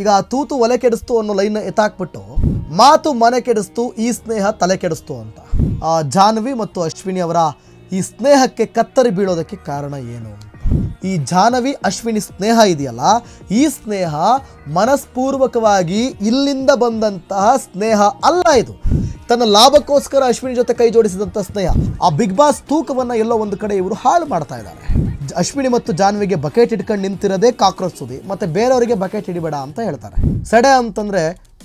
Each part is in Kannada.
ಈಗ ತೂತು ಒಲೆ ಕೆಡಿಸ್ತು ಅನ್ನೋ ಲೈನ್ ಎತ್ತಾಕ್ಬಿಟ್ಟು ಮಾತು ಮನೆ ಕೆಡಿಸ್ತು ಈ ಸ್ನೇಹ ತಲೆ ಕೆಡಿಸ್ತು ಅಂತ. ಆ, ಜಾಹ್ನವಿ ಮತ್ತು ಅಶ್ವಿನಿ ಅವರ ಈ ಸ್ನೇಹಕ್ಕೆ ಕತ್ತರಿ ಬೀಳೋದಕ್ಕೆ ಕಾರಣ ಏನು? ಈ ಜಾಹ್ನವಿ ಅಶ್ವಿನಿ ಸ್ನೇಹ ಇದೆಯಲ್ಲ, ಈ ಸ್ನೇಹ ಮನಸ್ಪೂರ್ವಕವಾಗಿ ಇಲ್ಲಿಂದ ಬಂದಂತಹ ಸ್ನೇಹ ಅಲ್ಲ ಇದು. ತನ್ನ ಲಾಭಕ್ಕೋಸ್ಕರ ಅಶ್ವಿನಿ ಜೊತೆ ಕೈ ಜೋಡಿಸಿದಂಥ ಸ್ನೇಹ, ಆ ಬಿಗ್ ಬಾಸ್ ತೂಕವನ್ನು ಎಲ್ಲೋ ಒಂದು ಕಡೆ ಇವರು ಹಾಳು ಮಾಡ್ತಾ ಇದ್ದಾರೆ. ಅಶ್ವಿನಿ ಮತ್ತು ಜಾನ್ವಿಗೆ ಬಕೆಟ್ ಇಟ್ಕೊಂಡು ನಿಂತಿರೋದೇ ಕಾಕ್ರೋಚ್ ಸುದಿ ಮತ್ತೆ ಬೇರೆಯವರಿಗೆ ಬಕೆಟ್ ಹಿಡಿಬೇಡ ಅಂತ ಹೇಳ್ತಾರೆ. ಸಡೆ ಅಂತಂದ್ರೆ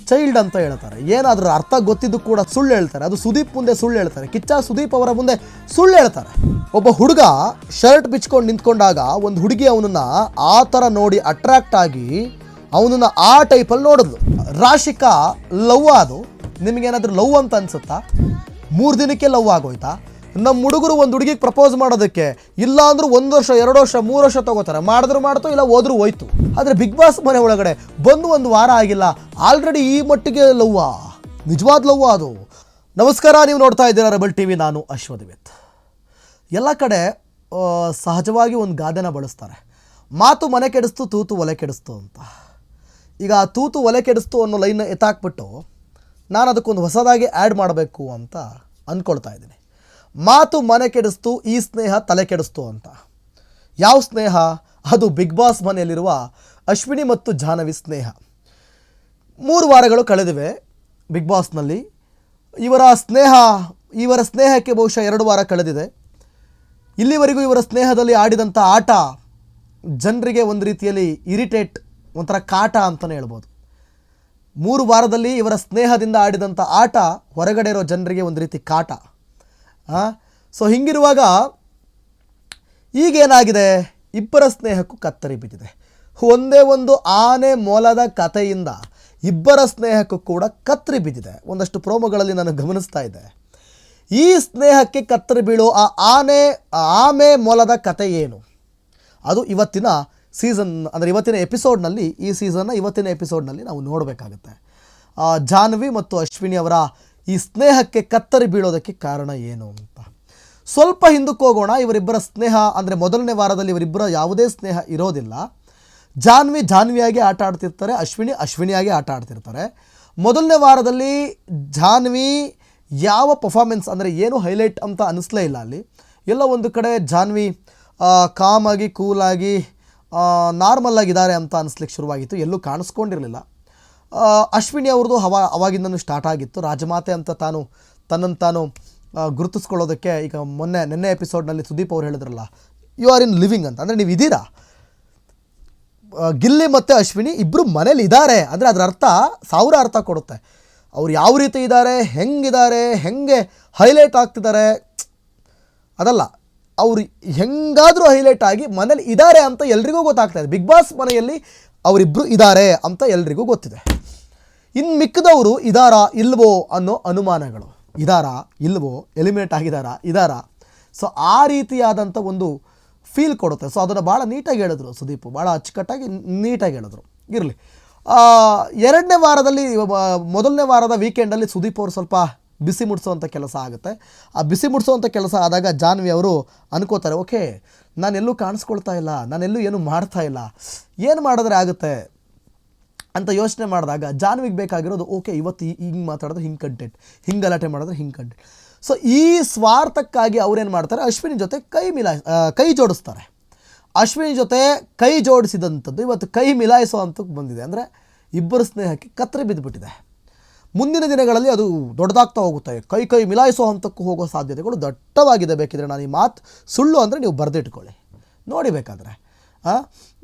ಚೈಲ್ಡ್ ಅಂತ ಹೇಳ್ತಾರೆ. ಏನಾದ್ರೂ ಅರ್ಥ ಗೊತ್ತಿದ್ದು ಕೂಡ ಸುಳ್ಳು ಹೇಳ್ತಾರೆ. ಅದು ಸುದೀಪ್ ಮುಂದೆ ಸುಳ್ಳು ಹೇಳ್ತಾರೆ. ಕಿಚ್ಚ ಸುದೀಪ್ ಅವರ ಮುಂದೆ ಸುಳ್ಳು ಹೇಳ್ತಾರೆ. ಒಬ್ಬ ಹುಡುಗ ಶರ್ಟ್ ಬಿಚ್ಕೊಂಡು ನಿಂತ್ಕೊಂಡಾಗ ಒಂದು ಹುಡುಗಿ ಅವನನ್ನ ಆ ಥರ ನೋಡಿ ಅಟ್ರಾಕ್ಟ್ ಆಗಿ ಅವನನ್ನ ಆ ಟೈಪಲ್ಲಿ ನೋಡಿದ್ಲು ರಾಶಿಕಾ ಲವ್ ಅದು. ನಿಮಗೇನಾದರೂ ಲವ್ ಅಂತ ಅನ್ಸುತ್ತಾ? ಮೂರು ದಿನಕ್ಕೆ ಲವ್ ಆಗೋಯ್ತಾ? ನಮ್ಮ ಹುಡುಗರು ಒಂದು ಹುಡುಗಿಗೆ ಪ್ರಪೋಸ್ ಮಾಡೋದಕ್ಕೆ ಇಲ್ಲ ಅಂದ್ರೂ ಒಂದು ವರ್ಷ, ಎರಡು ವರ್ಷ, ಮೂರು ವರ್ಷ ತಗೋತಾರೆ. ಮಾಡಿದ್ರು ಮಾಡ್ತೋ, ಇಲ್ಲ ಹೋದ್ರೂ ಹೋಯ್ತು. ಆದರೆ ಬಿಗ್ ಬಾಸ್ ಮನೆ ಒಳಗಡೆ ಬಂದು ಒಂದು ವಾರ ಆಗಿಲ್ಲ. ಆಲ್ರೆಡಿ ಈ ಮಟ್ಟಿಗೆ ಲವ್ವ. ನಿಜವಾದ ಲವ್ವ ಅದು. ನಮಸ್ಕಾರ, ನೀವು ನೋಡ್ತಾ ಇದ್ದೀರಾ ರಬಲ್ ಟಿ ವಿ ನಾನು ಅಶ್ವದಿವಿತ್ ಎಲ್ಲ ಕಡೆ ಸಹಜವಾಗಿ ಒಂದು ಗಾದೆನ ಬಳಸ್ತಾರೆ. ಮಾತು ಮನೆ ಕೆಡಿಸ್ತು, ತೂತು ಒಲೆ ಕೆಡಿಸ್ತು ಅಂತ. ಈಗ ಆ ತೂತು ಒಲೆ ಕೆಡಿಸ್ತು ಅನ್ನೋ ಲೈನ್ ಎತ್ತಾಕ್ಬಿಟ್ಟು ನಾನು ಅದಕ್ಕೊಂದು ಹೊಸದಾಗಿ ಆ್ಯಡ್ ಮಾಡಬೇಕು ಅಂತ ಅಂದ್ಕೊಳ್ತಾ ಇದ್ದೀನಿ. ಮಾತು ಮನೆ ಕೆಡಿಸ್ತು, ಈ ಸ್ನೇಹ ತಲೆ ಕೆಡಿಸ್ತು ಅಂತ. ಯಾವ ಸ್ನೇಹ? ಅದು ಬಿಗ್ ಬಾಸ್ ಮನೆಯಲ್ಲಿರುವ ಅಶ್ವಿನಿ ಮತ್ತು ಜಾಹ್ನವಿ ಸ್ನೇಹ. ಮೂರು ವಾರಗಳು ಕಳೆದಿವೆ ಬಿಗ್ ಬಾಸ್ನಲ್ಲಿ. ಇವರ ಸ್ನೇಹ, ಇವರ ಸ್ನೇಹಕ್ಕೆ ಬಹುಶಃ ಎರಡು ವಾರ ಕಳೆದಿದೆ. ಇಲ್ಲಿವರೆಗೂ ಇವರ ಸ್ನೇಹದಲ್ಲಿ ಆಡಿದಂಥ ಆಟ ಜನರಿಗೆ ಒಂದು ರೀತಿಯಲ್ಲಿ ಇರಿಟೇಟ್, ಒಂಥರ ಕಾಟ ಅಂತಲೇ ಹೇಳ್ಬೋದು. ಮೂರು ವಾರದಲ್ಲಿ ಇವರ ಸ್ನೇಹದಿಂದ ಆಡಿದಂಥ ಆಟ ಹೊರಗಡೆ ಇರೋ ಜನರಿಗೆ ಒಂದು ರೀತಿ ಕಾಟ. ಸೊ ಹಿಂಗಿರುವಾಗ ಈಗೇನಾಗಿದೆ? ಇಬ್ಬರ ಸ್ನೇಹಕ್ಕೂ ಕತ್ತರಿ ಬಿದ್ದಿದೆ. ಒಂದೇ ಒಂದು ಆನೆ ಮೊಲದ ಕಥೆಯಿಂದ ಇಬ್ಬರ ಸ್ನೇಹಕ್ಕೂ ಕೂಡ ಕತ್ತರಿ ಬಿದ್ದಿದೆ. ಒಂದಷ್ಟು ಪ್ರೋಮೋಗಳಲ್ಲಿ ನಾನು ಗಮನಿಸ್ತಾ ಇದ್ದೆ. ಈ ಸ್ನೇಹಕ್ಕೆ ಕತ್ತರಿ ಬೀಳೋ ಆ ಆನೆ ಆಮೆ ಮೊಲದ ಕತೆ ಏನು? ಅದು ಇವತ್ತಿನ ಸೀಸನ್, ಅಂದರೆ ಇವತ್ತಿನ ಎಪಿಸೋಡ್ನಲ್ಲಿ, ಈ ಸೀಸನ್ನ ಇವತ್ತಿನ ಎಪಿಸೋಡ್ನಲ್ಲಿ ನಾವು ನೋಡಬೇಕಾಗುತ್ತೆ. ಜಾನ್ವಿ ಮತ್ತು ಅಶ್ವಿನಿ ಅವರ ಈ ಸ್ನೇಹಕ್ಕೆ ಕತ್ತರಿ ಬೀಳೋದಕ್ಕೆ ಕಾರಣ ಏನು ಅಂತ. ಸ್ವಲ್ಪ ಹಿಂದಕ್ಕೆ ಹೋಗೋಣ. ಇವರಿಬ್ಬರ ಸ್ನೇಹ ಅಂದರೆ ಮೊದಲನೇ ವಾರದಲ್ಲಿ ಇವರಿಬ್ಬರ ಯಾವುದೇ ಸ್ನೇಹ ಇರೋದಿಲ್ಲ. ಜಾನ್ವಿ ಜಾನ್ವಿಯಾಗಿ ಆಟ ಆಡ್ತಿರ್ತಾರೆ. ಅಶ್ವಿನಿ ಅಶ್ವಿನಿಯಾಗಿ ಆಟ ಆಡ್ತಿರ್ತಾರೆ. ಮೊದಲನೇ ವಾರದಲ್ಲಿ ಜಾನ್ವಿ ಯಾವ ಪರ್ಫಾರ್ಮೆನ್ಸ್ ಅಂದರೆ ಏನು ಹೈಲೈಟ್ ಅಂತ ಅನ್ನಿಸ್ಲೇ ಇಲ್ಲ ಅಲ್ಲಿ. ಎಲ್ಲ ಒಂದು ಕಡೆ ಜಾನ್ವಿ ಕಾಮಾಗಿ ಕೂಲಾಗಿ ನಾರ್ಮಲ್ ಆಗಿದ್ದಾರೆ ಅಂತ ಅನಿಸ್ಲಿಕ್ಕೆ ಶುರುವಾಗಿತ್ತು. ಎಲ್ಲೂ ಕಾಣಿಸ್ಕೊಂಡಿರಲಿಲ್ಲ. ಅಶ್ವಿನಿ ಅವ್ರದ್ದು ಹವಾ, ಅವಾಗಿಂದನೂ ಸ್ಟಾರ್ಟ್ ಆಗಿತ್ತು. ರಾಜಮಾತೆ ಅಂತ ತಾನು ತನ್ನನ್ನು ತಾನು ಗುರುತಿಸ್ಕೊಳ್ಳೋದಕ್ಕೆ ಈಗ ಮೊನ್ನೆ, ನಿನ್ನೆ ಎಪಿಸೋಡ್ನಲ್ಲಿ ಸುದೀಪ್ ಅವ್ರು ಹೇಳಿದ್ರಲ್ಲ ಯು ಆರ್ ಇನ್ ಲಿವಿಂಗ್ ಅಂತ. ಅಂದರೆ ನೀವು ಇದ್ದೀರಾ? ಗಿಲ್ಲಿ ಮತ್ತು ಅಶ್ವಿನಿ ಇಬ್ಬರು ಮನೇಲಿ ಇದ್ದಾರೆ. ಅಂದರೆ ಅದರ ಅರ್ಥ ಸಾವಿರ ಅರ್ಥ ಕೊಡುತ್ತೆ. ಅವ್ರು ಯಾವ ರೀತಿ ಇದ್ದಾರೆ, ಹೆಂಗಿದ್ದಾರೆ, ಹೆಂಗೆ ಹೈಲೈಟ್ ಆಗ್ತಿದ್ದಾರೆ? ಅದಲ್ಲ, ಅವ್ರು ಹೆಂಗಾದರೂ ಹೈಲೈಟ್ ಆಗಿ ಮನೇಲಿ ಇದ್ದಾರೆ ಅಂತ ಎಲ್ರಿಗೂ ಗೊತ್ತಾಗ್ತಾ ಇದೆ. ಬಿಗ್ ಬಾಸ್ ಮನೆಯಲ್ಲಿ ಅವರಿಬ್ಬರು ಇದ್ದಾರೆ ಅಂತ ಎಲ್ರಿಗೂ ಗೊತ್ತಿದೆ. ಇನ್ನು ಮಿಕ್ಕದವರು ಇದಾರಾ ಇಲ್ವೋ ಅನ್ನೋ ಅನುಮಾನಗಳು. ಇದಾರಾ ಇಲ್ವೋ, ಎಲಿಮಿನೇಟ್ ಆಗಿದಾರಾ, ಇದಾರಾ? ಸೊ ಆ ರೀತಿಯಾದಂಥ ಒಂದು ಫೀಲ್ ಕೊಡುತ್ತೆ. ಸೊ ಅದನ್ನು ಭಾಳ ನೀಟಾಗಿ ಹೇಳಿದ್ರು ಸುದೀಪ್. ಭಾಳ ಅಚ್ಚುಕಟ್ಟಾಗಿ ನೀಟಾಗಿ ಹೇಳಿದ್ರು. ಇರಲಿ. ಎರಡನೇ ವಾರದಲ್ಲಿ ಮೊದಲನೇ ವಾರದ ವೀಕೆಂಡಲ್ಲಿ ಸುದೀಪ್ ಅವರು ಸ್ವಲ್ಪ ಬಿಸಿ ಮುಡಿಸುವಂಥ ಕೆಲಸ ಆಗುತ್ತೆ. ಆ ಬಿಸಿ ಮುಡಿಸುವಂಥ ಕೆಲಸ ಆದಾಗ ಜಾನ್ವಿ ಅವರು ಅನ್ಕೋತಾರೆ, ಓಕೆ, ನಾನೆಲ್ಲೂ ಕಾಣಿಸ್ಕೊಳ್ತಾ ಇಲ್ಲ, ನಾನೆಲ್ಲೂ ಏನು ಮಾಡ್ತಾ ಇಲ್ಲ. ಏನು ಮಾಡಿದ್ರೆ ಆಗುತ್ತೆ? ಅಂತ ಯೋಚನೆ ಮಾಡಿದಾಗ ಜಾನ್ವಿಗೆ ಬೇಕಾಗಿರೋದು ಓಕೆ ಇವತ್ತು ಹಿಂಗೆ ಮಾತಾಡಿದ್ರೆ ಹಿಂಗೆ ಕಂಟೆಂಟ್ ಹಿಂಗೆ ಗಲಾಟೆ ಮಾಡಿದ್ರೆ ಹಿಂಗೆ ಕಂಟೆಂಟ್ ಸೊ ಈ ಸ್ವಾರ್ಥಕ್ಕಾಗಿ ಅವ್ರೇನು ಮಾಡ್ತಾರೆ, ಅಶ್ವಿನಿ ಜೊತೆ ಕೈ ಮಿಲಾ ಕೈ ಜೋಡಿಸ್ತಾರೆ. ಅಶ್ವಿನಿ ಜೊತೆ ಕೈ ಜೋಡಿಸಿದಂಥದ್ದು ಇವತ್ತು ಕೈ ಮಿಲಾಯಿಸೋ ಅಂತಕ್ಕೆ ಬಂದಿದೆ. ಅಂದರೆ ಇಬ್ಬರ ಸ್ನೇಹಕ್ಕೆ ಕತ್ತರಿ ಬಿದ್ದುಬಿಟ್ಟಿದೆ ಮುಂದಿನ ದಿನಗಳಲ್ಲಿ ಅದು ದೊಡ್ಡದಾಗ್ತಾ ಹೋಗುತ್ತೆ. ಕೈ ಕೈ ಮಿಲಾಯಿಸೋ ಹಂತಕ್ಕೂ ಹೋಗೋ ಸಾಧ್ಯತೆಗಳು ದಟ್ಟವಾಗಿದೆ ಬೇಕಿದ್ರೆ ನಾನು ಈ ಮಾತು ಸುಳ್ಳು ಅಂದರೆ ನೀವು ಬರೆದಿಟ್ಕೊಳ್ಳಿ. ನೋಡಿ ಬೇಕಾದರೆ.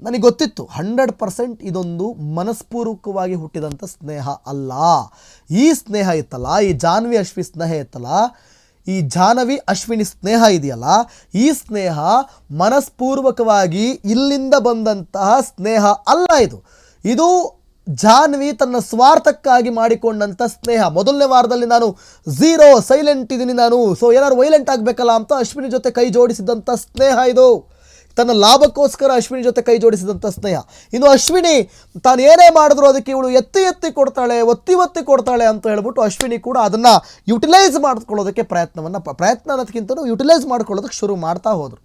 ನನಗೆ ಗೊತ್ತಿತ್ತು ಹಂಡ್ರೆಡ್ ಪರ್ಸೆಂಟ್ ಇದೊಂದು ಮನಸ್ಪೂರ್ವಕವಾಗಿ ಹುಟ್ಟಿದಂಥ ಸ್ನೇಹ ಅಲ್ಲ. ಈ ಸ್ನೇಹ ಇತ್ತಲ್ಲ, ಈ ಜಾನ್ವಿ ಅಶ್ವಿ ಸ್ನೇಹ ಇತ್ತಲ್ಲ, ಈ ಜಾನವಿ ಅಶ್ವಿನಿ ಸ್ನೇಹ ಇದೆಯಲ್ಲ, ಈ ಸ್ನೇಹ ಮನಸ್ಪೂರ್ವಕವಾಗಿ ಇಲ್ಲಿಂದ ಬಂದಂತಹ ಸ್ನೇಹ ಅಲ್ಲ ಇದು. ಇದು ಜಾನ್ವಿ ತನ್ನ ಸ್ವಾರ್ಥಕ್ಕಾಗಿ ಮಾಡಿಕೊಂಡಂಥ ಸ್ನೇಹ. ಮೊದಲನೇ ವಾರದಲ್ಲಿ ನಾನು ಝೀರೋ ಸೈಲೆಂಟ್ ಇದ್ದೀನಿ ನಾನು. ಸೊ ಏನಾದ್ರು ವೈಲೆಂಟ್ ಆಗಬೇಕಲ್ಲ ಅಂತ ಅಶ್ವಿನಿ ಜೊತೆ ಕೈ ಜೋಡಿಸಿದಂಥ ಸ್ನೇಹ ಇದು. ತನ್ನ ಲಾಭಕ್ಕೋಸ್ಕರ ಅಶ್ವಿನಿ ಜೊತೆ ಕೈ ಜೋಡಿಸಿದಂಥ ಸ್ನೇಹ. ಇನ್ನು ಅಶ್ವಿನಿ ತಾನು ಏನೇ ಮಾಡಿದ್ರು ಅದಕ್ಕೆ ಇವಳು ಎತ್ತಿ ಎತ್ತಿ ಕೊಡ್ತಾಳೆ, ಒತ್ತಿ ಒತ್ತಿ ಕೊಡ್ತಾಳೆ ಅಂತ ಹೇಳ್ಬಿಟ್ಟು ಅಶ್ವಿನಿ ಕೂಡ ಅದನ್ನು ಯುಟಿಲೈಸ್ ಮಾಡ್ಕೊಳ್ಳೋದಕ್ಕೆ ಪ್ರಯತ್ನವನ್ನು ಪ್ರಯತ್ನ ಅನ್ನೋದಕ್ಕಿಂತಲೂ ಯುಟಿಲೈಸ್ ಮಾಡ್ಕೊಳ್ಳೋದಕ್ಕೆ ಶುರು ಮಾಡ್ತಾ ಹೋದರು.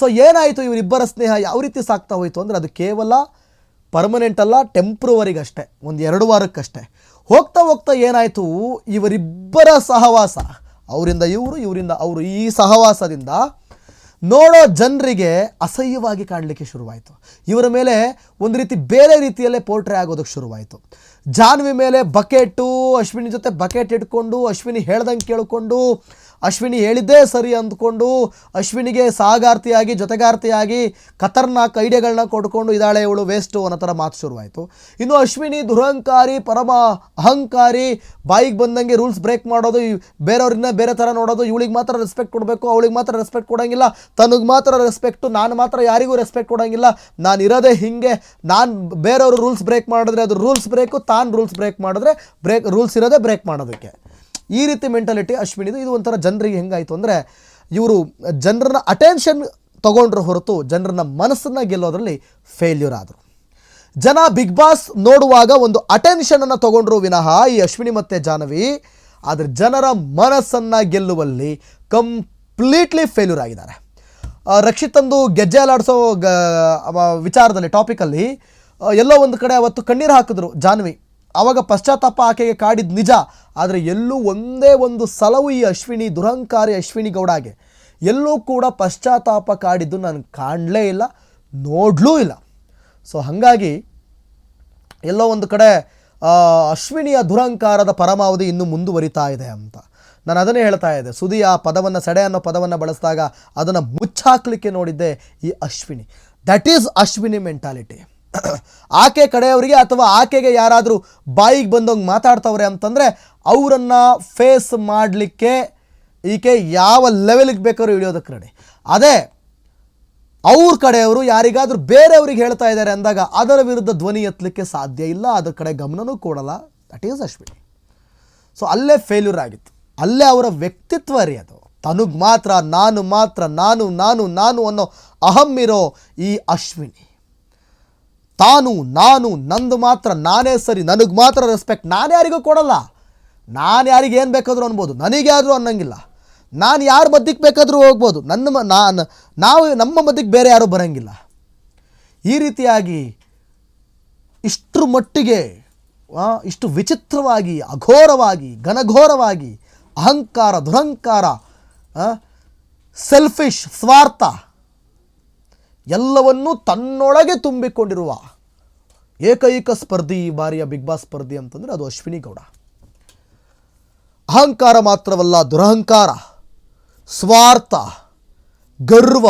ಸೊ ಏನಾಯಿತು ಇವರಿಬ್ಬರ ಸ್ನೇಹ? ಯಾವ ರೀತಿ ಸಾಕ್ತಾ ಹೋಯಿತು ಅಂದರೆ ಅದು ಕೇವಲ ಪರ್ಮನೆಂಟ್ ಅಲ್ಲ ಟೆಂಪ್ರವರಿಗಷ್ಟೇ ಒಂದು ಎರಡು ವಾರಕ್ಕಷ್ಟೇ. ಹೋಗ್ತಾ ಹೋಗ್ತಾ ಏನಾಯಿತು? ಇವರಿಬ್ಬರ ಸಹವಾಸ. ಅವರಿಂದ ಇವರು, ಇವರಿಂದ ಅವರು ಈ ಸಹವಾಸದಿಂದ ನೋಡೋ ಜನರಿಗೆ ಅಸಹ್ಯವಾಗಿ ಕಾಣಲಿಕ್ಕೆ ಶುರುವಾಯಿತು. ಇವರ ಮೇಲೆ ಒಂದು ರೀತಿ ಬೇರೆ ರೀತಿಯಲ್ಲೇ ಪೋರ್ಟ್ರೇ ಆಗೋದಕ್ಕೆ ಶುರುವಾಯಿತು. ಜಾನ್ವಿ ಮೇಲೆ ಬಕೆಟು, ಅಶ್ವಿನಿ ಜೊತೆ ಬಕೆಟ್ ಇಟ್ಕೊಂಡು, ಅಶ್ವಿನಿ ಹೇಳ್ದಂಗೆ ಕೇಳಿಕೊಂಡು ಅಶ್ವಿನಿ ಹೇಳಿದ್ದೇ ಸರಿ ಅಂದ್ಕೊಂಡು ಅಶ್ವಿನಿಗೆ ಸಹಗಾರ್ತಿಯಾಗಿ ಜೊತೆಗಾರ್ತಿಯಾಗಿ ಖತರ್ನಾಕ್ ಐಡಿಯಾಗಳನ್ನ ಕೊಡ್ಕೊಂಡು ಇದ್ದಾಳೆ ಇವಳು ವೇಸ್ಟು ಅನ್ನೋ ಥರ ಮಾತು ಶುರುವಾಯಿತು. ಇನ್ನು ಅಶ್ವಿನಿ ದುರಹಂಕಾರಿ, ಪರಮ ಅಹಂಕಾರಿ, ಬಾಯಿಗೆ ಬಂದಂಗೆ ರೂಲ್ಸ್ ಬ್ರೇಕ್ ಮಾಡೋದು ಬೇರೆಯವ್ರನ್ನ ಬೇರೆ ಥರ ನೋಡೋದು, ಇವಳಿಗೆ ಮಾತ್ರ ರೆಸ್ಪೆಕ್ಟ್ ಕೊಡಬೇಕು, ಅವಳಿಗೆ ಮಾತ್ರ ರೆಸ್ಪೆಕ್ಟ್ ಕೊಡೋಂಗಿಲ್ಲ, ತನಗೆ ಮಾತ್ರ ರೆಸ್ಪೆಕ್ಟು, ನಾನು ಮಾತ್ರ ಯಾರಿಗೂ ರೆಸ್ಪೆಕ್ಟ್ ಕೊಡೋಂಗಿಲ್ಲ, ನಾನು ಇರೋದೇ ಹಿಂಗೆ, ನಾನು ಬೇರೆಯವರು ರೂಲ್ಸ್ ಬ್ರೇಕ್ ಮಾಡಿದ್ರೆ ಅದು ರೂಲ್ಸ್ ಬ್ರೇಕು, ತಾನು ರೂಲ್ಸ್ ಬ್ರೇಕ್ ಮಾಡಿದ್ರೆ ಬ್ರೇಕ್, ರೂಲ್ಸ್ ಇರೋದೇ ಬ್ರೇಕ್ ಮಾಡೋದಕ್ಕೆ. ಈ ರೀತಿ ಮೆಂಟಾಲಿಟಿ ಅಶ್ವಿನಿದು. ಇದು ಒಂಥರ ಜನರಿಗೆ ಹೆಂಗಾಯಿತು ಅಂದರೆ ಇವರು ಜನರನ್ನ ಅಟೆನ್ಷನ್ ತೊಗೊಂಡ್ರ ಹೊರತು ಜನರನ್ನ ಮನಸ್ಸನ್ನು ಗೆಲ್ಲೋದರಲ್ಲಿ ಫೇಲ್ಯೂರ್ ಆದರು. ಜನ ಬಿಗ್ ಬಾಸ್ ನೋಡುವಾಗ ಒಂದು ಅಟೆನ್ಷನನ್ನು ತೊಗೊಂಡ್ರು ವಿನಃ ಈ ಅಶ್ವಿನಿ ಮತ್ತು ಜಾಹ್ನವಿ, ಆದರೆ ಜನರ ಮನಸ್ಸನ್ನು ಗೆಲ್ಲುವಲ್ಲಿ ಕಂಪ್ಲೀಟ್ಲಿ ಫೇಲ್ಯೂರ್ ಆಗಿದ್ದಾರೆ. ರಕ್ಷಿತಂದು ಗೆಜ್ಜೆ ಅಲಾಡಿಸೋ ಗ ವಿಚಾರದಲ್ಲಿ ಟಾಪಿಕಲ್ಲಿ ಎಲ್ಲೋ ಒಂದು ಕಡೆ ಅವತ್ತು ಕಣ್ಣೀರು ಹಾಕಿದ್ರು ಜಾನ್ವಿ ಆವಾಗ ಪಶ್ಚಾತ್ತಾಪ ಆಕೆಗೆ ಕಾಡಿದ ನಿಜ ಆದರೆ ಎಲ್ಲೂ ಒಂದೇ ಒಂದು ಸಲವು ಈ ಅಶ್ವಿನಿ, ದುರಹಂಕಾರಿ ಅಶ್ವಿನಿ ಗೌಡಗೆ. ಎಲ್ಲೂ ಕೂಡ ಪಶ್ಚಾತ್ತಾಪ ಕಾಡಿದ್ದು ನಾನು ಕಾಣಲೇ ಇಲ್ಲ, ನೋಡಲೂ ಇಲ್ಲ. ಸೊ ಹಾಗಾಗಿ ಎಲ್ಲೋ ಒಂದು ಕಡೆ ಅಶ್ವಿನಿಯ ದುರಹಂಕಾರದ ಪರಮಾವಧಿ ಇನ್ನೂ ಮುಂದುವರಿತಾ ಇದೆ ಅಂತ. ನಾನು ಅದನ್ನೇ ಹೇಳ್ತಾ ಇದ್ದೆ ಸುದಿ ಆ ಪದವನ್ನು, ಸಡೆ ಅನ್ನೋ ಪದವನ್ನು ಬಳಸಿದಾಗ ಅದನ್ನು ಮುಚ್ಚಾಕ್ಲಿಕ್ಕೆ ನೋಡಿದ್ದೆ ಈ Ashwini. That is Ashwini mentality ಆಕೆ ಕಡೆಯವರಿಗೆ ಅಥವಾ ಆಕೆಗೆ ಯಾರಾದರೂ ಬಾಯಿಗೆ ಬಂದಂಗೆ ಮಾತಾಡ್ತವ್ರೆ ಅಂತಂದರೆ ಅವರನ್ನು ಫೇಸ್ ಮಾಡಲಿಕ್ಕೆ ಈಕೆ ಯಾವ ಲೆವೆಲಿಗೆ ಬೇಕಾದ್ರೂ ಇಳಿಯೋದಕ್ಕೆ ರೆಡಿ ಅದೇ, ಅವ್ರ ಕಡೆಯವರು ಯಾರಿಗಾದರೂ ಬೇರೆಯವ್ರಿಗೆ ಹೇಳ್ತಾ ಇದ್ದಾರೆ ಅಂದಾಗ ಅದರ ವಿರುದ್ಧ ಧ್ವನಿ ಎತ್ತಲಿಕ್ಕೆ ಸಾಧ್ಯ ಇಲ್ಲ. ಅದರ ಕಡೆ ಗಮನನೂ ಕೊಡಲ್ಲ. That is Ashwini. ಸೊ ಅಲ್ಲೇ ಫೇಲ್ಯೂರ್ ಆಗಿತ್ತು. ಅಲ್ಲೇ ಅವರ ವ್ಯಕ್ತಿತ್ವ ರೀ ಅದು. ತನಗೆ ಮಾತ್ರ, ನಾನು ಮಾತ್ರ, ನಾನು ನಾನು ನಾನು ಅನ್ನೋ ಅಹಂ ಇರೋ ಈ ಅಶ್ವಿನಿ. ತಾನು, ನಾನು, ನಂದು ಮಾತ್ರ, ನಾನೇ ಸರಿ, ನನಗೆ ಮಾತ್ರ ರೆಸ್ಪೆಕ್ಟ್ ನಾನು ಯಾರಿಗೂ ಕೊಡಲ್ಲ. ನಾನು ಯಾರಿಗೆ ಏನು ಬೇಕಾದರೂ ಅನ್ಬೋದು, ನನಗೆ ಆದರೂ ಅನ್ನಂಗಿಲ್ಲ. ನಾನು ಯಾರ ಮದ್ದಿಗೆ ಬೇಕಾದರೂ ಹೋಗ್ಬೋದು, ನನ್ನ ನಾನು, ನಾವು, ನಮ್ಮ ಮದ್ದಿಗೆ ಬೇರೆ ಯಾರೂ ಬರೋಂಗಿಲ್ಲ. ಈ ರೀತಿಯಾಗಿ ಇಷ್ಟರ ಮಟ್ಟಿಗೆ ಇಷ್ಟು ವಿಚಿತ್ರವಾಗಿ, ಅಘೋರವಾಗಿ, ಘನಘೋರವಾಗಿ, ಅಹಂಕಾರ, ದುರಹಂಕಾರ ಸೆಲ್ಫಿಶ್ ಸ್ವಾರ್ಥ ಎಲ್ಲವನ್ನೂ ತನ್ನೊಳಗೆ ತುಂಬಿಕೊಂಡಿರುವ ಏಕೈಕ ಸ್ಪರ್ಧಿ ಈ ಬಾರಿಯ ಬಿಗ್ ಬಾಸ್ ಸ್ಪರ್ಧಿ ಅಂತಂದರೆ ಅದು ಅಶ್ವಿನಿ ಗೌಡ ಅಹಂಕಾರ ಮಾತ್ರವಲ್ಲ, ದುರಹಂಕಾರ, ಸ್ವಾರ್ಥ, ಗರ್ವ?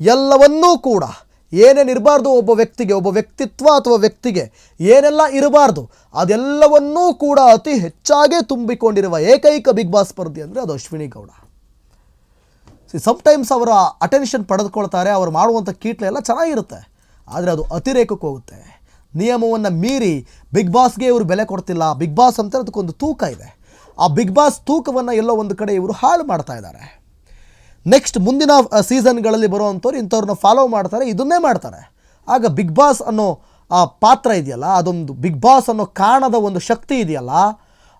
ಎಲ್ಲವನ್ನೂ ಕೂಡ ಏನೇನು ಇರಬಾರ್ದು ಒಬ್ಬ ವ್ಯಕ್ತಿಗೆ, ಒಬ್ಬ ವ್ಯಕ್ತಿತ್ವ ಅಥವಾ ವ್ಯಕ್ತಿಗೆ ಏನೆಲ್ಲ ಇರಬಾರ್ದು, ಅದೆಲ್ಲವನ್ನೂ ಕೂಡ ಅತಿ ಹೆಚ್ಚಾಗೇ ತುಂಬಿಕೊಂಡಿರುವ ಏಕೈಕ ಬಿಗ್ ಬಾಸ್ ಸ್ಪರ್ಧಿ ಅಂದರೆ ಅದು ಅಶ್ವಿನಿ ಗೌಡ ಸಮ್ಟೈಮ್ಸ್ ಅವರ ಅಟೆನ್ಷನ್ ಪಡೆದುಕೊಳ್ತಾರೆ, ಅವರು ಮಾಡುವಂಥ ಕೀಟ್ಲೆ ಎಲ್ಲ ಚೆನ್ನಾಗಿರುತ್ತೆ. ಆದರೆ ಅದು ಅತಿರೇಕಕ್ಕೆ ಹೋಗುತ್ತೆ. ನಿಯಮವನ್ನು ಮೀರಿ ಬಿಗ್ ಬಾಸ್ಗೆ ಇವರು ಬೆಲೆ ಕೊಡ್ತಿಲ್ಲ ಬಿಗ್ ಬಾಸ್ ಅಂತ ಅದಕ್ಕೊಂದು ತೂಕ ಇದೆ. ಆ ಬಿಗ್ ಬಾಸ್ ತೂಕವನ್ನು ಎಲ್ಲೋ ಒಂದು ಕಡೆ ಇವರು ಹಾಳು ಮಾಡ್ತಾ ಇದ್ದಾರೆ. ನೆಕ್ಸ್ಟ್ ಮುಂದಿನ ಸೀಸನ್ಗಳಲ್ಲಿ ಬರುವಂಥವ್ರು ಇಂಥವ್ರನ್ನ ಫಾಲೋ ಮಾಡ್ತಾರೆ, ಇದನ್ನೇ ಮಾಡ್ತಾರೆ. ಆಗ ಬಿಗ್ ಬಾಸ್ ಅನ್ನೋ, ಆ, ಪಾತ್ರ ಇದೆಯಲ್ಲ, ಅದೊಂದು ಬಿಗ್ ಬಾಸ್ ಅನ್ನೋ ಕಾಣದ ಒಂದು ಶಕ್ತಿ ಇದೆಯಲ್ಲ,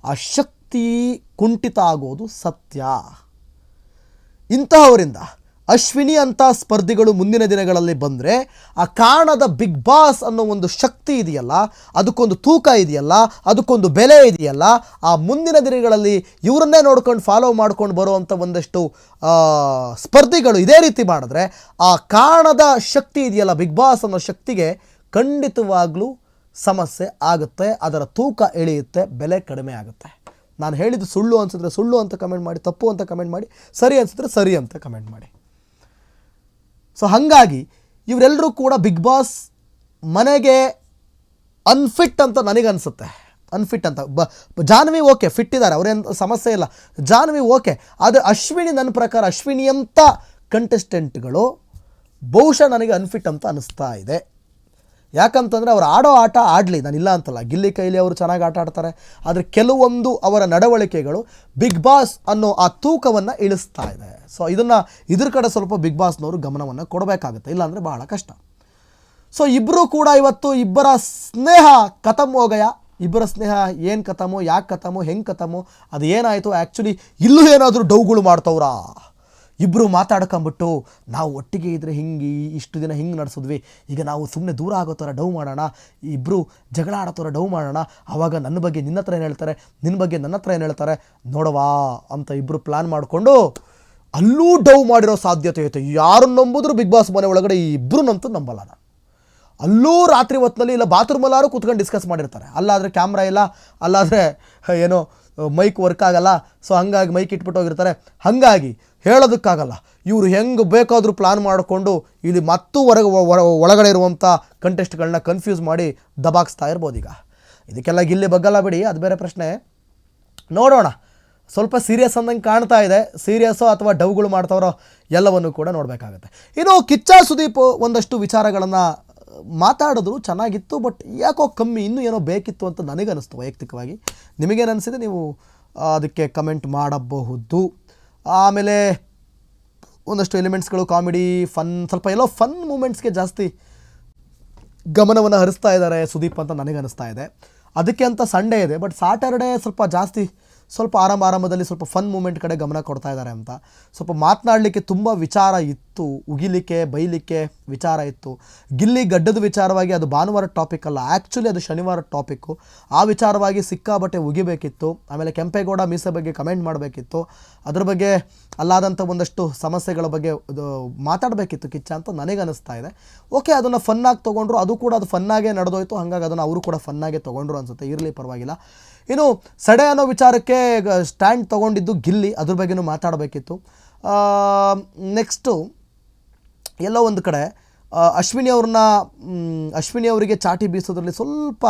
ಆ ಶಕ್ತಿ ಕುಂಠಿತ ಆಗೋದು ಸತ್ಯ. ಇಂತಹವರಿಂದ ಅಶ್ವಿನಿ ಅಂತ ಸ್ಪರ್ಧಿಗಳು ಮುಂದಿನ ದಿನಗಳಲ್ಲಿ ಬಂದರೆ ಆ ಕಾಣದ ಬಿಗ್ ಬಾಸ್ ಅನ್ನೋ ಒಂದು ಶಕ್ತಿ ಇದೆಯಲ್ಲ, ಅದಕ್ಕೊಂದು ತೂಕ ಇದೆಯಲ್ಲ, ಅದಕ್ಕೊಂದು ಬೆಲೆ ಇದೆಯಲ್ಲ, ಆ ಮುಂದಿನ ದಿನಗಳಲ್ಲಿ ಇವರನ್ನೇ ನೋಡ್ಕೊಂಡು ಫಾಲೋ ಮಾಡ್ಕೊಂಡು ಬರುವಂಥ ಒಂದಷ್ಟು ಸ್ಪರ್ಧಿಗಳು ಇದೇ ರೀತಿ ಮಾಡಿದ್ರೆ ಆ ಕಾಣದ ಶಕ್ತಿ ಇದೆಯಲ್ಲ ಬಿಗ್ ಬಾಸ್ ಅನ್ನೋ ಶಕ್ತಿಗೆ ಖಂಡಿತವಾಗ್ಲೂ ಸಮಸ್ಯೆ ಆಗುತ್ತೆ, ಅದರ ತೂಕ ಇಳಿಯುತ್ತೆ, ಬೆಲೆ ಕಡಿಮೆ ಆಗುತ್ತೆ. ನಾನು ಹೇಳಿದ್ದು ಸುಳ್ಳು ಅನ್ಸಿದ್ರೆ ಸುಳ್ಳು ಅಂತ ಕಮೆಂಟ್ ಮಾಡಿ, ತಪ್ಪು ಅಂತ ಕಮೆಂಟ್ ಮಾಡಿ, ಸರಿ ಅನ್ಸಿದ್ರೆ ಸರಿ ಅಂತ ಕಮೆಂಟ್ ಮಾಡಿ. ಸೊ ಹಾಗಾಗಿ ಇವರೆಲ್ಲರೂ ಕೂಡ ಬಿಗ್ ಬಾಸ್ ಮನೆಗೆ ಅನ್ಫಿಟ್ ಅಂತ ನನಗನ್ಸುತ್ತೆ. ಅನ್ಫಿಟ್ ಅಂತ. ಬ ಜಾನ್ವಿ ಓಕೆ ಫಿಟ್ ಇದ್ದಾರೆ ಅವರೇನು ಸಮಸ್ಯೆ ಇಲ್ಲ. ಜಾನ್ವಿ ಓಕೆ, ಆದರೆ ಅಶ್ವಿನಿ ನನ್ನ ಪ್ರಕಾರ ಅಶ್ವಿನಿ ಅಂತ ಕಂಟೆಸ್ಟೆಂಟ್ಗಳು ಬಹುಶಃ ನನಗೆ ಅನ್ಫಿಟ್ ಅಂತ ಅನಿಸ್ತಾ ಇದೆ. ಯಾಕಂತಂದರೆ ಅವರು ಆಡೋ ಆಟ ಆಡಲಿ ಇಲ್ಲ ಅಂತಲ್ಲ. ಗಿಲ್ಲಿ ಕೈಲಿ ಅವರು ಚೆನ್ನಾಗಿ ಆಟ ಆಡ್ತಾರೆ. ಆದರೆ ಕೆಲವೊಂದು ಅವರ ನಡವಳಿಕೆಗಳು ಬಿಗ್ ಬಾಸ್ ಅನ್ನೋ ಆ ತೂಕವನ್ನು ಇಳಿಸ್ತಾ ಇದೆ. ಸೊ ಇದನ್ನು ಇದ್ರ ಕಡೆ ಸ್ವಲ್ಪ ಬಿಗ್ ಬಾಸ್ನವರು ಗಮನವನ್ನು ಕೊಡಬೇಕಾಗುತ್ತೆ. ಇಲ್ಲಾಂದರೆ ಬಹಳ ಕಷ್ಟ. ಸೊ ಇಬ್ಬರೂ ಕೂಡ ಇವತ್ತು ಇಬ್ಬರ ಸ್ನೇಹ ಕಥಮ್ ಹೋಗಯ ಇಬ್ಬರ ಸ್ನೇಹ ಏನು ಕಥಮೋ, ಯಾಕೆ ಕಥಮೋ, ಹೆಂಗೆ ಕಥಮೋ, ಅದು ಏನಾಯಿತು? ಆ್ಯಕ್ಚುಲಿ ಇಲ್ಲೂ ಏನಾದರೂ ಡೌಗಳು ಮಾಡ್ತವ್ರಾ? ಇಬ್ಬರು ಮಾತಾಡ್ಕೊಂಬಿಟ್ಟು, ನಾವು ಒಟ್ಟಿಗೆ ಇದ್ದರೆ ಹಿಂಗೆ, ಇಷ್ಟು ದಿನ ಹಿಂಗೆ ನಡೆಸಿದ್ವಿ. ಈಗ ನಾವು ಸುಮ್ಮನೆ ದೂರ ಆಗೋ ಥರ ಡವ್ ಮಾಡೋಣ. ಇಬ್ಬರು ಜಗಳ ಆಡೋ ಥರ ಡವ್ ಮಾಡೋಣ. ಆವಾಗ ನನ್ನ ಬಗ್ಗೆ ನಿನ್ನ ಹತ್ರ ಏನು ಹೇಳ್ತಾರೆ? ನಿನ್ನ ಬಗ್ಗೆ ನನ್ನ ಹತ್ರ ಏನು ಹೇಳ್ತಾರೆ? ನೋಡವಾ ಅಂತ ಇಬ್ಬರು ಪ್ಲ್ಯಾನ್ ಮಾಡಿಕೊಂಡು ಅಲ್ಲೂ ಡವ್ ಮಾಡಿರೋ ಸಾಧ್ಯತೆ ಐತೆ. ಯಾರು ನಂಬುದ್ರು ಬಿಗ್ ಬಾಸ್ ಮನೆ ಒಳಗಡೆ ಈ ಇಬ್ಬರು ನಂತೂ ನಂಬಲ್ಲ ನಾನು. ಅಲ್ಲೂ ರಾತ್ರಿ ಹೊತ್ತಿನಲ್ಲಿ ಇಲ್ಲ ಬಾತ್ರೂಮಲ್ಲಾರು ಕೂತ್ಕೊಂಡು ಡಿಸ್ಕಸ್ ಮಾಡಿರ್ತಾರೆ. ಅಲ್ಲಾದರೆ ಕ್ಯಾಮ್ರಾ ಇಲ್ಲ, ಅಲ್ಲಾದರೆ, ಏನೋ ಮೈಕ್ ವರ್ಕ್ ಆಗಲ್ಲ. ಸೊ ಹಂಗಾಗಿ ಮೈಕ್ ಇಟ್ಬಿಟ್ಟು ಹೋಗಿರ್ತಾರೆ. ಹಾಗಾಗಿ ಹೇಳೋದಕ್ಕಾಗಲ್ಲ. ಇವರು ಹೆಂಗೆ ಬೇಕಾದರೂ ಪ್ಲಾನ್ ಮಾಡಿಕೊಂಡು ಇಲ್ಲಿ ಮತ್ತೂ ಹೊರಗೆ ಒಳ- ಒಳಗಡೆ ಇರುವಂಥ ಕಂಟೆಸ್ಟ್ಗಳನ್ನ ಕನ್ಫ್ಯೂಸ್ ಮಾಡಿ ದಬಾಕ್ಸ್ತಾ ಇರ್ಬೋದು ಈಗ. ಇದಕ್ಕೆಲ್ಲ ಇಲ್ಲಿ ಬಗ್ಗಲ್ಲ ಬಿಡಿ, ಅದು ಬೇರೆ ಪ್ರಶ್ನೆ. ನೋಡೋಣ. ಸ್ವಲ್ಪ ಸೀರಿಯಸ್ ಅಂದಂಗೆ ಕಾಣ್ತಾ ಇದೆ. ಸೀರಿಯಸ್ಸೋ ಅಥವಾ ಡವ್ಗಳು ಮಾಡ್ತಾವ್ರೋ ಎಲ್ಲವನ್ನು ಕೂಡ ನೋಡಬೇಕಾಗತ್ತೆ. ಇನ್ನು ಕಿಚ್ಚ ಸುದೀಪ್ ಒಂದಷ್ಟು ವಿಚಾರಗಳನ್ನು ಮಾತಾಡಿದ್ರು, ಚೆನ್ನಾಗಿತ್ತು ಬಟ್ ಯಾಕೋ ಕಮ್ಮಿ, ಇನ್ನೂ ಏನೋ ಬೇಕಿತ್ತು ಅಂತ ನನಗನ್ನಿಸ್ತು ವೈಯಕ್ತಿಕವಾಗಿ. ನಿಮಗೇನು ಅನಿಸಿದೆ ನೀವು ಅದಕ್ಕೆ ಕಮೆಂಟ್ ಮಾಡಬಹುದು. ಆಮೇಲೆ ಒಂದಷ್ಟು ಎಲಿಮೆಂಟ್ಸ್ಗಳು, ಕಾಮಿಡಿ ಫನ್ ಸ್ವಲ್ಪ ಎಲ್ಲೋ ಫನ್ ಮೂಮೆಂಟ್ಸ್ಗೆ ಜಾಸ್ತಿ ಗಮನವನ್ನು ಹರಿಸ್ತಾ ಇದ್ದಾರೆ ಸುದೀಪ್ ಅಂತ ನನಗೆ ಅನಿಸ್ತಾ ಇದೆ. ಅದಕ್ಕೆ ಅಂತ ಸಂಡೇ ಇದೆ ಬಟ್ ಸ್ಯಾಟರ್ಡೇ ಸ್ವಲ್ಪ ಜಾಸ್ತಿ ಸ್ವಲ್ಪ ಆರಾಮ ಆರಾಮದಲ್ಲಿ ಸ್ವಲ್ಪ ಫನ್ ಮೂಮೆಂಟ್ ಕಡೆ ಗಮನ ಕೊಡ್ತಾ ಇದ್ದಾರೆ ಅಂತ. ಸ್ವಲ್ಪ ಮಾತನಾಡಲಿಕ್ಕೆ ತುಂಬ ವಿಚಾರ ಇತ್ತು, ಉಗಿಲಿಕ್ಕೆ, ಬೈಲಿಕ್ಕೆ ವಿಚಾರ ಇತ್ತು. ಗಿಲ್ಲಿ ಗಡ್ಡದ ವಿಚಾರವಾಗಿ ಅದು ಭಾನುವಾರ ಟಾಪಿಕ್ ಅಲ್ಲ ಆ್ಯಕ್ಚುಲಿ ಅದು ಶನಿವಾರ ಟಾಪಿಕ್ಕು ಆ ವಿಚಾರವಾಗಿ ಸಿಕ್ಕಾಬಟ್ಟೆ ಉಗಿಬೇಕಿತ್ತು. ಆಮೇಲೆ ಕೆಂಪೇಗೌಡ ಮೀಸೆ ಬಗ್ಗೆ ಕಮೆಂಟ್ ಮಾಡಬೇಕಿತ್ತು. ಅದ್ರ ಬಗ್ಗೆ ಅಲ್ಲಾದಂಥ ಒಂದಷ್ಟು ಸಮಸ್ಯೆಗಳ ಬಗ್ಗೆ ಮಾತಾಡಬೇಕಿತ್ತು ಕಿಚ್ಚ ಅಂತ ನನಗೆ ಅನಿಸ್ತಾ ಇದೆ. ಓಕೆ ಅದನ್ನು ಫನ್ನಾಗಿ ತೊಗೊಂಡ್ರು, ಅದು ಕೂಡ ಅದು ಫನ್ನಾಗೇ ನಡೆದೋಯ್ತು, ಹಾಗಾಗಿ ಅದನ್ನು ಅವರು ಕೂಡ ಫನ್ನಾಗೆ ತೊಗೊಂಡ್ರು ಅನಿಸುತ್ತೆ, ಇರಲಿ ಪರವಾಗಿಲ್ಲ. ಇನ್ನು ಸಡೆ ಅನ್ನೋ ವಿಚಾರಕ್ಕೆ ಸ್ಟ್ಯಾಂಡ್ ತೊಗೊಂಡಿದ್ದು ಗಿಲ್ಲಿ, ಅದ್ರ ಬಗ್ಗೆನೂ ಮಾತಾಡಬೇಕಿತ್ತು. ನೆಕ್ಸ್ಟು ಎಲ್ಲೋ ಒಂದು ಕಡೆ ಅಶ್ವಿನಿ ಅವ್ರನ್ನ ಅಶ್ವಿನಿ ಅವರಿಗೆ ಚಾಟಿ ಬೀಸೋದ್ರಲ್ಲಿ ಸ್ವಲ್ಪ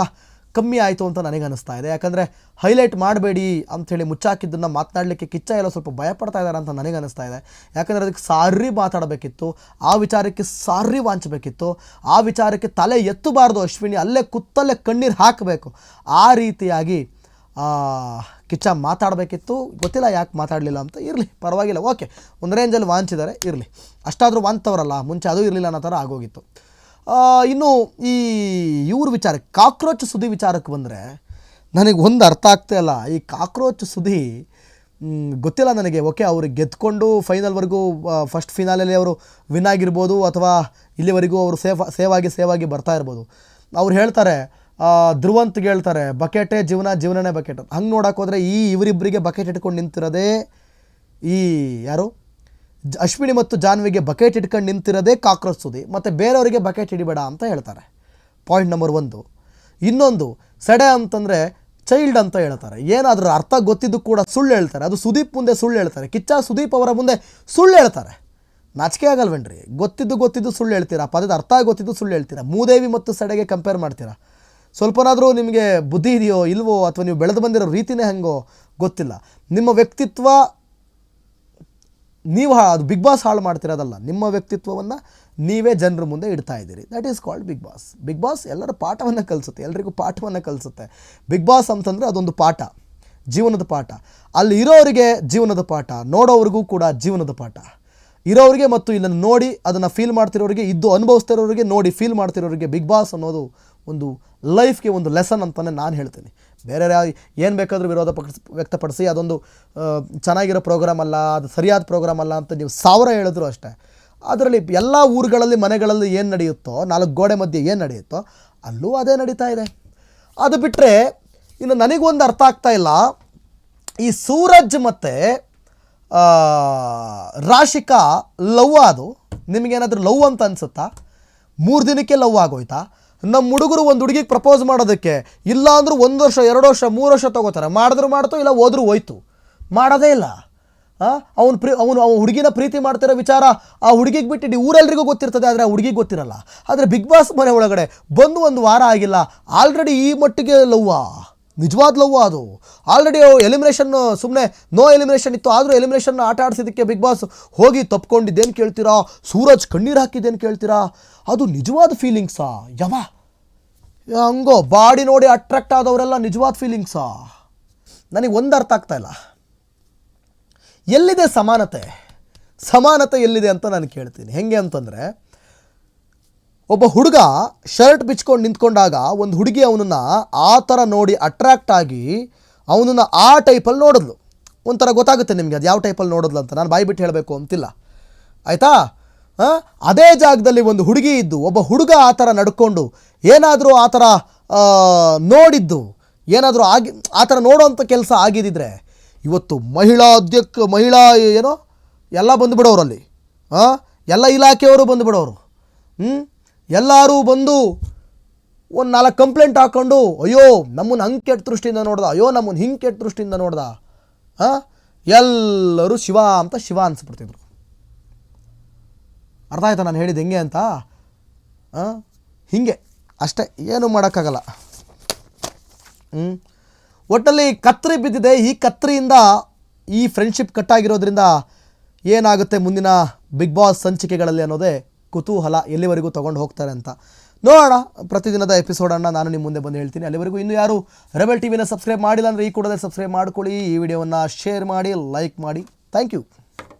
ಕಮ್ಮಿ ಆಯಿತು ಅಂತ ನನಗೆ ಅನಿಸ್ತಾ ಇದೆ. ಯಾಕಂದರೆ ಹೈಲೈಟ್ ಮಾಡಬೇಡಿ ಅಂಥೇಳಿ ಮುಚ್ಚಾಕಿದ್ದನ್ನು ಮಾತನಾಡಲಿಕ್ಕೆ ಕಿಚ್ಚ ಎಲ್ಲ ಸ್ವಲ್ಪ ಭಯಪಡ್ತಾ ಇದ್ದಾರೆ ಅಂತ ನನಗೆ ಅನಿಸ್ತಾ ಇದೆ. ಯಾಕಂದರೆ ಅದಕ್ಕೆ ಸಾರಿ ಮಾತಾಡಬೇಕಿತ್ತು, ಆ ವಿಚಾರಕ್ಕೆ ಸಾರಿ ವಾಂಚಬೇಕಿತ್ತು, ಆ ವಿಚಾರಕ್ಕೆ ತಲೆ ಎತ್ತಬಾರ್ದು ಅಶ್ವಿನಿ, ಅಲ್ಲೇ ಕುತ್ತಲ್ಲೇ ಕಣ್ಣೀರು ಹಾಕಬೇಕು. ಆ ರೀತಿಯಾಗಿ ಕಿಚ್ಚ ಮಾತಾಡಬೇಕಿತ್ತು. ಗೊತ್ತಿಲ್ಲ ಯಾಕೆ ಮಾತಾಡಲಿಲ್ಲ ಅಂತ ಇರಲಿ, ಪರವಾಗಿಲ್ಲ. ಓಕೆ ಒಂದು ರೇಂಜಲ್ಲಿ ವಾಂಚಿದ್ದಾರೆ ಇರಲಿ. ಅಷ್ಟಾದರೂ ವಾಂತವರಲ್ಲ ಮುಂಚೆ ಅದು ಇರಲಿಲ್ಲ ಅನ್ನೋ ಥರ ಆಗೋಗಿತ್ತು. ಇನ್ನು ಈ ಇವ್ರ ವಿಚಾರ, ಕಾಕ್ರೋಚ್ ಸುದ್ದಿ ವಿಚಾರಕ್ಕೆ ಬಂದರೆ ನನಗೆ ಒಂದು ಅರ್ಥ ಆಗ್ತಾ ಇಲ್ಲ. ಈ ಕಾಕ್ರೋಚ್ ಸುದ್ದಿ ಗೊತ್ತಿಲ್ಲ ನನಗೆ. ಓಕೆ, ಅವರು ಗೆದ್ಕೊಂಡು ಫೈನಲ್ವರೆಗೂ ಫಸ್ಟ್ ಫಿನಾಲಲ್ಲಿ ಅವರು ವಿನ್ ಆಗಿರ್ಬೋದು ಅಥವಾ ಇಲ್ಲಿವರೆಗೂ ಅವರು ಸೇಫ್, ಸೇವ್ ಸೇವಾಗಿ ಸೇವ್ ಆಗಿ ಬರ್ತಾ ಇರ್ಬೋದು. ಅವ್ರು ಹೇಳ್ತಾರೆ ಧ್ರುವಂತ್ ಹೇಳ್ತಾರೆ, ಬಕೆಟೇ ಜೀವನ, ಜೀವನನೇ ಬಕೆಟ್. ಹಂಗೆ ನೋಡೋಕ್ಕೋದ್ರೆ ಈ ಇವರಿಬ್ಬರಿಗೆ ಬಕೆಟ್ ಇಟ್ಕೊಂಡು ನಿಂತಿರೋದೇ ಈ ಯಾರು? ಅಶ್ವಿನಿ ಮತ್ತು ಜಾನ್ವಿಗೆ ಬಕೆಟ್ ಇಟ್ಕೊಂಡು ನಿಂತಿರೋದೇ ಕಾಕ್ರೋಚ್ ಸುದಿ ಮತ್ತು ಬೇರೆಯವರಿಗೆ ಬಕೆಟ್ ಹಿಡಿಬೇಡ ಅಂತ ಹೇಳ್ತಾರೆ. ಪಾಯಿಂಟ್ ನಂಬರ್ ಒಂದು. ಇನ್ನೊಂದು, ಸಡೆ ಅಂತಂದರೆ ಚೈಲ್ಡ್ ಅಂತ ಹೇಳ್ತಾರೆ. ಏನಾದರೂ ಅರ್ಥ ಗೊತ್ತಿದ್ದು ಕೂಡ ಸುಳ್ಳು ಹೇಳ್ತಾರೆ. ಅದು ಸುದೀಪ್ ಮುಂದೆ ಸುಳ್ಳು ಹೇಳ್ತಾರೆ. ಕಿಚ್ಚ ಸುದೀಪ್ ಅವರ ಮುಂದೆ ಸುಳ್ಳು ಹೇಳ್ತಾರೆ. ನಾಚಿಕೆ ಆಗಲ್ವೇನ್ರಿ? ಗೊತ್ತಿದ್ದು ಗೊತ್ತಿದ್ದು ಸುಳ್ಳು ಹೇಳ್ತೀರಾ? ಪದದ ಅರ್ಥ ಗೊತ್ತಿದ್ದು ಸುಳ್ಳು ಹೇಳ್ತೀರಾ? ಮೂದೇವಿ ಮತ್ತು ಸಡೆಗೆ ಕಂಪೇರ್ ಮಾಡ್ತೀರಾ? ಸ್ವಲ್ಪನಾದರೂ ನಿಮಗೆ ಬುದ್ಧಿ ಇದೆಯೋ, ಇಲ್ವೋ, ಅಥವಾ ನೀವು ಬೆಳೆದು ಬಂದಿರೋ ರೀತಿನೇ ಹೆಂಗೋ, ಗೊತ್ತಿಲ್ಲ. ನಿಮ್ಮ ವ್ಯಕ್ತಿತ್ವ ನೀವು ಅದು ಬಿಗ್ ಬಾಸ್ ಹಾಳು ಮಾಡ್ತಿರೋದಲ್ಲ, ನಿಮ್ಮ ವ್ಯಕ್ತಿತ್ವವನ್ನು ನೀವೇ ಜನರ ಮುಂದೆ ಇಡ್ತಾ ಇದ್ದೀರಿ. That is called Bigg Boss. Bigg Boss ಎಲ್ಲರ ಪಾಠವನ್ನು ಕಲಿಸುತ್ತೆ, ಎಲ್ರಿಗೂ ಪಾಠವನ್ನು ಕಲಿಸುತ್ತೆ. ಬಿಗ್ ಬಾಸ್ ಅಂತಂದರೆ ಅದೊಂದು ಪಾಠ, ಜೀವನದ ಪಾಠ. ಅಲ್ಲಿ ಇರೋರಿಗೆ ಜೀವನದ ಪಾಠ, ನೋಡೋವ್ರಿಗೂ ಕೂಡ ಜೀವನದ ಪಾಠ. ಇರೋರಿಗೆ ಮತ್ತು ಇದನ್ನು ನೋಡಿ ಅದನ್ನು ಫೀಲ್ ಮಾಡ್ತಿರೋರಿಗೆ, ಇದ್ದು ಅನುಭವಿಸ್ತಿರೋರಿಗೆ ನೋಡಿ ಫೀಲ್ ಮಾಡ್ತಿರೋರಿಗೆ ಬಿಗ್ ಬಾಸ್ ಅನ್ನೋದು ಒಂದು ಲೈಫ್ಗೆ ಒಂದು ಲೆಸನ್ ಅಂತಲೇ ನಾನು ಹೇಳ್ತೀನಿ. ಬೇರೆ ಏನು ಬೇಕಾದರೂ ವಿರೋಧ ಪಕ್ಷ ವ್ಯಕ್ತಪಡಿಸಿ, ಅದೊಂದು ಚೆನ್ನಾಗಿರೋ ಪ್ರೋಗ್ರಾಮ್ ಅಲ್ಲ, ಅದು ಸರಿಯಾದ ಪ್ರೋಗ್ರಾಮ್ ಅಲ್ಲ ಅಂತ ನೀವು ಸಾವಿರ ಹೇಳಿದ್ರು ಅಷ್ಟೇ. ಅದರಲ್ಲಿ ಎಲ್ಲ ಊರುಗಳಲ್ಲಿ, ಮನೆಗಳಲ್ಲಿ ಏನು ನಡೆಯುತ್ತೋ, ನಾಲ್ಕು ಗೋಡೆ ಮಧ್ಯೆ ಏನು ನಡೆಯುತ್ತೋ, ಅಲ್ಲೂ ಅದೇ ನಡೀತಾ ಇದೆ. ಅದು ಬಿಟ್ಟರೆ ಇನ್ನು ನನಗೊಂದು ಅರ್ಥ ಆಗ್ತಾ ಇಲ್ಲ. ಈ ಸೂರಜ್ ಮತ್ತು ರಾಶಿಕಾ ಲವ್ ಅದು. ನಿಮಗೇನಾದರೂ ಲವ್ ಅಂತ ಅನ್ಸುತ್ತಾ? ಮೂರು ದಿನಕ್ಕೆ ಲವ್ ಆಗೋಯ್ತಾ? ನಮ್ಮ ಹುಡುಗರು ಒಂದು ಹುಡುಗಿಗೆ ಪ್ರಪೋಸ್ ಮಾಡೋದಕ್ಕೆ ಇಲ್ಲ ಅಂದರೂ ಒಂದು ವರ್ಷ, ಎರಡು ವರ್ಷ, ಮೂರು ವರ್ಷ ತಗೋತಾರೆ. ಮಾಡಿದ್ರು ಮಾಡ್ತು, ಇಲ್ಲ ಹೋದ್ರೂ ಹೋಯ್ತು. ಮಾಡೋದೇ ಇಲ್ಲ. ಅವನು ಪ್ರೀ, ಅವನು ಅವನು ಹುಡುಗಿನ ಪ್ರೀತಿ ಮಾಡ್ತಿರೋ ವಿಚಾರ ಆ ಹುಡುಗಿಗೆ ಬಿಟ್ಟು ಇಡೀ ಊರೆಲ್ರಿಗೂ ಗೊತ್ತಿರ್ತದೆ, ಆದರೆ ಆ ಹುಡುಗಿಗೆ ಗೊತ್ತಿರಲ್ಲ. ಆದರೆ ಬಿಗ್ ಬಾಸ್ ಮನೆ ಒಳಗಡೆ ಬಂದು ಒಂದು ವಾರ ಆಗಿಲ್ಲ. ಆಲ್ರೆಡಿ ಈ ಮಟ್ಟಿಗೆ ಲವ್ವಾ? ನಿಜವಾದ ಲವ್ ಅದು ಆಲ್ರೆಡಿ ಎಲಿಮಿನೇಷನ್ ಸುಮ್ಮನೆ ನೋ ಎಲಿಮಿನೇಷನ್ ಇತ್ತು, ಆದರೂ ಎಲಿಮಿನೇಷನ್ ಆಟ ಆಡಿಸಿದ್ದಕ್ಕೆ ಬಿಗ್ ಬಾಸ್ ಹೋಗಿ ತಪ್ಕೊಂಡಿದ್ದೇನು ಕೇಳ್ತೀರಾ? ಸೂರಜ್ ಕಣ್ಣೀರು ಹಾಕಿದ್ದೇನು ಕೇಳ್ತೀರಾ? ಅದು ನಿಜವಾದ ಫೀಲಿಂಗ್ಸಾ ಯವ ಹಂಗೋ, ಬಾಡಿ ನೋಡಿ ಅಟ್ರಾಕ್ಟ್ ಆದವರೆಲ್ಲ ನಿಜವಾದ ಫೀಲಿಂಗ್ಸಾ ನನಗೆ ಒಂದು ಅರ್ಥ ಆಗ್ತಾ ಇಲ್ಲ. ಎಲ್ಲಿದೆ ಸಮಾನತೆ? ಸಮಾನತೆ ಎಲ್ಲಿದೆ ಅಂತ ನಾನು ಕೇಳ್ತೀನಿ. ಹೆಂಗೆ ಅಂತಂದರೆ ಒಬ್ಬ ಹುಡುಗ ಶರ್ಟ್ ಬಿಚ್ಕೊಂಡು ನಿಂತ್ಕೊಂಡಾಗ ಒಂದು ಹುಡುಗಿ ಅವನನ್ನು ಆ ಥರ ನೋಡಿ ಅಟ್ರ್ಯಾಕ್ಟ್ ಆಗಿ ಅವನನ್ನು ಆ ಟೈಪಲ್ಲಿ ನೋಡಿದ್ಲು. ಒಂಥರ ಗೊತ್ತಾಗುತ್ತೆ ನಿಮಗೆ ಅದು ಯಾವ ಟೈಪಲ್ಲಿ ನೋಡಿದ್ಲು ಅಂತ. ನಾನು ಬಾಯಿ ಬಿಟ್ಟು ಹೇಳಬೇಕು ಅಂತಿಲ್ಲ. ಆಯಿತಾ? ಅದೇ ಜಾಗದಲ್ಲಿ ಒಂದು ಹುಡುಗಿ ಇದ್ದು, ಒಬ್ಬ ಹುಡುಗ ಆ ಥರ ನಡ್ಕೊಂಡು ಏನಾದರೂ ಆ ಥರ ನೋಡಿದ್ದು, ಏನಾದರೂ ಆಗಿ, ಆ ಥರ ನೋಡೋವಂಥ ಕೆಲಸ ಆಗಿದ್ದಿದ್ರೆ ಇವತ್ತು ಮಹಿಳಾ ಅಧ್ಯಕ್ಷ, ಮಹಿಳಾ ಏನೋ, ಎಲ್ಲ ಬಂದುಬಿಡೋರು ಅಲ್ಲಿ. ಹಾಂ? ಎಲ್ಲ ಇಲಾಖೆಯವರು ಬಂದುಬಿಡೋರು. ಹ್ಞೂ ಎಲ್ಲರೂ ಬಂದು ಒಂದು ನಾಲ್ಕು ಕಂಪ್ಲೇಂಟ್ ಹಾಕ್ಕೊಂಡು ಅಯ್ಯೋ, ನಮ್ಮನ್ನು ಹಂಗೆ ಕೆಟ್ಟ ದೃಷ್ಟಿಯಿಂದ ನೋಡ್ದ, ಅಯ್ಯೋ, ನಮ್ಮನ್ನು ಹಿಂಗೆ ಕೆಟ್ಟ ದೃಷ್ಟಿಯಿಂದ ನೋಡ್ದ ಹಾಂ ಎಲ್ಲರೂ ಶಿವ ಅಂತ ಶಿವ ಅನ್ಸ್ಬಿಡ್ತಿದ್ರು. ಅರ್ಥ ಆಯ್ತಾ ನಾನು ಹೇಳಿದ್ದು ಹೆಂಗೆ ಅಂತ? ಹಾಂ ಹೀಗೆ. ಅಷ್ಟೇ, ಏನು ಮಾಡೋಕ್ಕಾಗಲ್ಲ. ಹ್ಞೂ ಒಟ್ಟಲ್ಲಿ ಕತ್ರಿ ಬಿದ್ದಿದೆ. ಈ ಕತ್ರಿಯಿಂದ ಈ ಫ್ರೆಂಡ್ಶಿಪ್ ಕಟ್ಟಾಗಿರೋದ್ರಿಂದ ಏನಾಗುತ್ತೆ ಮುಂದಿನ ಬಿಗ್ ಬಾಸ್ ಸಂಚಿಕೆಗಳಲ್ಲಿ ಅನ್ನೋದೇ? ಕುತೂಹಲ ಎಲ್ಲಿವರೆಗೂ ತೊಗೊಂಡು ಹೋಗ್ತಾರೆ ಅಂತ. ನೋಡೋಣ, ಪ್ರತಿದಿನದ ಎಪಿಸೋಡನ್ನು ನಾನು ನಿಮ್ಮ ಮುಂದೆ ಬಂದು ಹೇಳ್ತೀನಿ. ಅಲ್ಲಿವರೆಗೂ ಇನ್ನೂ ಯಾರು ರೆಬೆಲ್ ಟಿವಿನ ಸಬ್ಸ್ಕ್ರೈಬ್ ಮಾಡಿಲ್ಲ ಅಂದರೆ ಈ ಕೂಡಲೇ ಸಬ್ಸ್ಕ್ರೈಬ್ ಮಾಡ್ಕೊಳ್ಳಿ. ಈ ವಿಡಿಯೋವನ್ನು ಶೇರ್ ಮಾಡಿ, ಲೈಕ್ ಮಾಡಿ. Thank you.